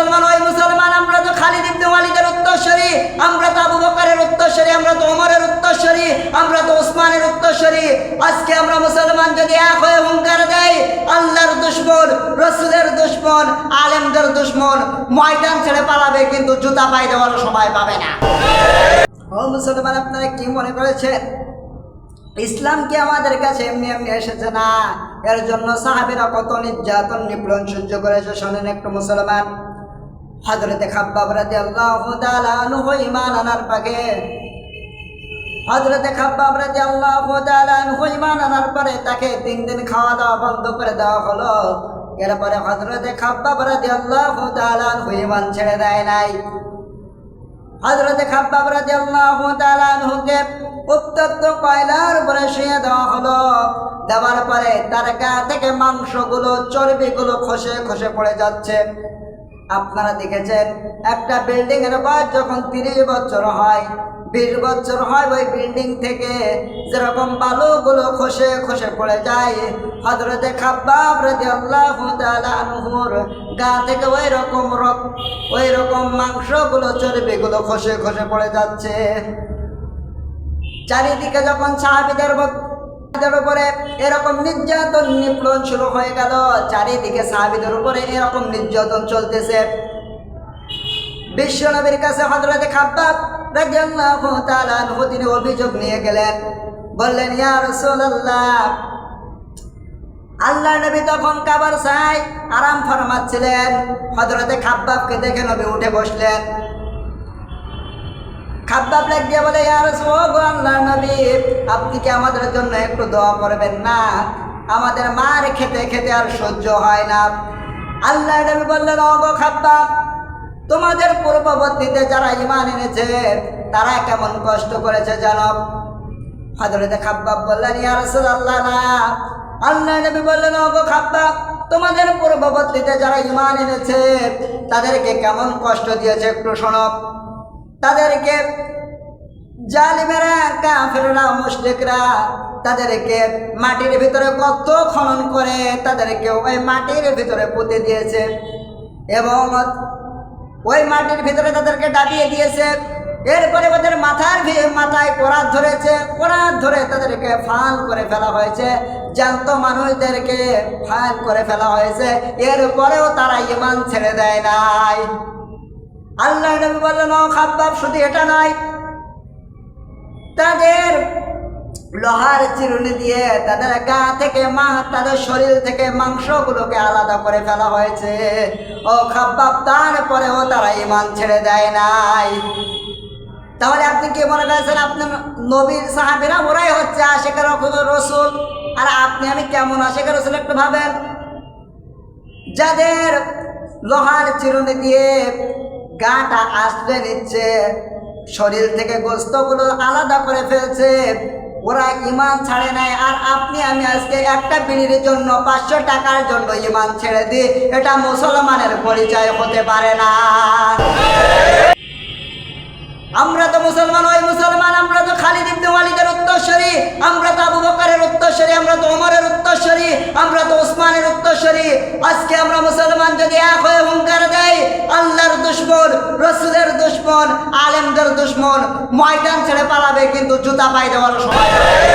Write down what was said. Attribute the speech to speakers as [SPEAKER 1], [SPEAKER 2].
[SPEAKER 1] মুসলমান ওই মুসলমান, আমরা তো খালিদ ইবনে ওয়ালিদের উত্তরসূরি, আমরা তো আবু বকরের উত্তরসূরি, আমরা তো ওমরের উত্তরসূরি, আমরা তো ওসমানের উত্তরসূরি। আজকে আমরা মুসলমান যদি এক হয়ে হুঙ্কার দেয় আল্লাহর দুশ্মন, রসুলের দুশ্মন, আলেমদের দুশ্মন, ময়দান ছেড়ে পালাবে, কিন্তু জুতা পাই দেওয়ার সময় পাবে না। ও মুসলমান, আপনারা কি মনে করেছেন? ইসলাম কি আমাদের কাছে এমনি এমনি এসেছে? না, এর জন্য সাহাবিরা কত নির্যাতন, নিপীড়ন সহ্য করেছে, শোনেন একটু মুসলমান। হজরতে খাব্বাব রাজি আল্লাহ আনহু ইমান আনার পাকে হজরতে খাব্বাব রাজি আল্লাহ আনহু ইমান আনার পরে তাকে তিন দিন খাওয়া দাওয়া বন্ধ করে দেওয়া হলো। এরপরে হজরতে খাব্বাব রাজি আল্লাহ আনহু ইমান ছেড়ে দেয় নাই। হজরতে খাব্বাব রাদিয়াল্লাহু তাআলা আনহুকে উত্তপ্ত কয়লার উপরে শুয়ে দেওয়া হলো। দেওয়ার পরে তার গা থেকে মাংসগুলো, চর্বিগুলো খসে খসে পড়ে যাচ্ছে। আপনারা দেখেছেন, একটা বিল্ডিং এর বয়স যখন তিরিশ বছর হয়, বিশ বছর হয়, ওই বিল্ডিং থেকে যেরকম বালুগুলো খসে খসে পড়ে যায় হজরতে তাআলা আনহুর গা থেকে ওই রকম রক ওই রকম মাংসগুলো, চর্বিগুলো খসে খসে পড়ে যাচ্ছে। চারিদিকে যখন সাহাবিদের সাহাবীদের উপরে এরকম নির্যাতন নিপীড়ন শুরু হয়ে গেল। চারিদিকে সাহাবিদের উপরে এরকম নির্যাতন চলতেছে। বিশ্বনবীর কাছে হজরতে খাব্বাব রাদিয়াল্লাহু তাআলা তিনি অভিযোগ নিয়ে গেলেন। বললেন, ইয়া রাসূলুল্লাহ, আল্লাহ নবী তখন কাবার চাই আরাম ফরমাচ্ছিলেন। হজরতে খাব্বাবকে দেখে নবী উঠে বসলেন। খাব্বাব লাগ দিয়ে বলে, ইয়া রাসূল গো আল্লাহ নবী, আপনি কি আমাদের জন্য একটু দোয়া করবেন না? আমাদের মার খেতে খেতে আর সহ্য হয় না। আল্লাহ নবী বললেন, ও গো খাব্বাব তোমাদের পূর্ববর্তীতে যারা ইমান এনেছে, তারা কেমন কষ্ট করেছে জানব হজরতে খাব্বাব বললেন, ইয়া আল্লাহ না। আল্লাহ নবী বললেন, ও গো খাব্বাব, তোমাদের পূর্ববর্তীতে যারা ইমান এনেছে, তাদেরকে কেমন কষ্ট দিয়েছে একটু শোনো। তাদেরকে জালিমেরা, কাফেররা, মুশরিকরা তাদেরকে মাটির ভিতরে কত খনন করে তাদেরকে ওই মাটির ভিতরে পুঁতে দিয়েছে। এবং ওই মাটির ভিতরে তাদেরকে ডাবিয়ে দিয়েছে। এরপরে ওদের মাথার মাথায় কোরাত ধরেছে। কোরাত ধরে তাদেরকে ফাল করে ফেলা হয়েছে। জ্যান্ত মানুষদেরকে ফাল করে ফেলা হয়েছে। এরপরেও তারা ইমান ছেড়ে দেয় নাই। আল্লাহ নবী বললেন খাব্বাব, শুধু এটা নয়, তাদের লোহার চিরুনি দিয়ে তাদের গা থেকে মা, তাদের শরীর থেকে মাংসগুলোকে আলাদা করে ফেলা হয়েছে। ও খাব্বাব, তারপরেও তারা ইমান ছেড়ে দেয় নাই। তাহলে আপনি কি মনে করেছেন, আপনি নবীর সাহাবিরা ওরাই হচ্ছে আশেখের রসুল? আর আপনি, আমি কেমন আশেখের রসুল একটু ভাবেন? যাদের লোহার চিরুনি দিয়ে গাটা আসলে নিচ্ছে, শরীর থেকে গোস্তগুলো আলাদা করে ফেলছে। ওরা ইমান ছাড়ে নাই, আর আপনি, আমি আজকে একটা বিড়ির জন্য পাঁচশো টাকার জন্য ইমান ছেড়ে দিই, এটা মুসলমানের পরিচয় হতে পারে না। রসুলের দুশ্মন আলেমদের দুশ্মন ময়দান ছেড়ে পালাবে কিন্তু জুতা পাই দেওয়ার সময়।